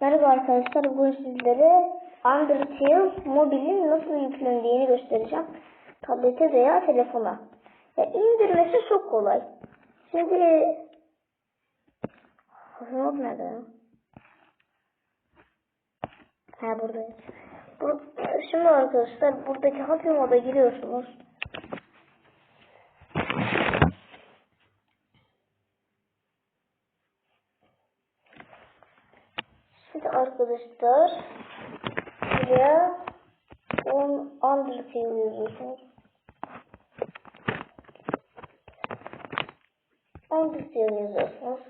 Merhaba arkadaşlar, bugün sizlere Undertale mobilin nasıl yüklendiğini göstereceğim. Tablete veya telefona. Ya indirmesi çok kolay. Şimdi Hafif nerede? Ha buradayız. Bu, şimdi arkadaşlar buradaki hafif moda giriyorsunuz. Şimdi arkadaşlar buraya on Undertale yazıyorsunuz. Undertale yazıyorsunuz.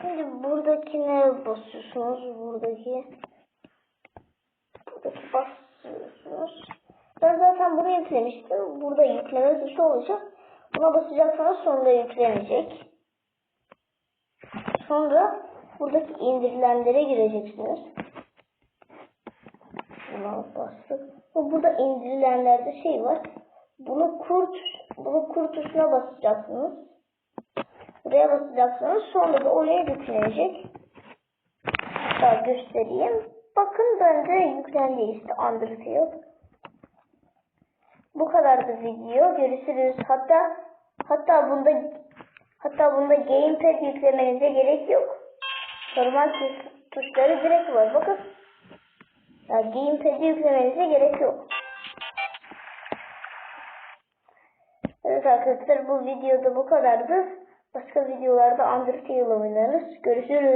Şimdi buradakine basıyorsunuz. Buradaki buradaki basıyorsunuz. Ben zaten bunu yüklemiştim. Burada yükleme tuşu olacak. Buna basacaksanız sonra yüklenecek. Sonra buradaki indirilenlere gireceksiniz. Buna bastık. Burada indirilenlerde şey var. Bunu kurt, bunu kurt tuşuna basacaksınız. Buraya basacaksınız. Sonra da oraya yüklenecek. Hatta göstereyim. Bakın bende yüklendi işte Undertale. Bu kadardı video. Görüşürüz. Hatta hatta bunda hatta bunda gamepad yüklemenize gerek yok. Normal tuş, tuşları direkt var. Bakın. Ya gamepad'i yüklemenize gerek yok. Evet arkadaşlar bu videoda bu kadardı. Başka videolarda Undertale oynarız. Görüşürüz.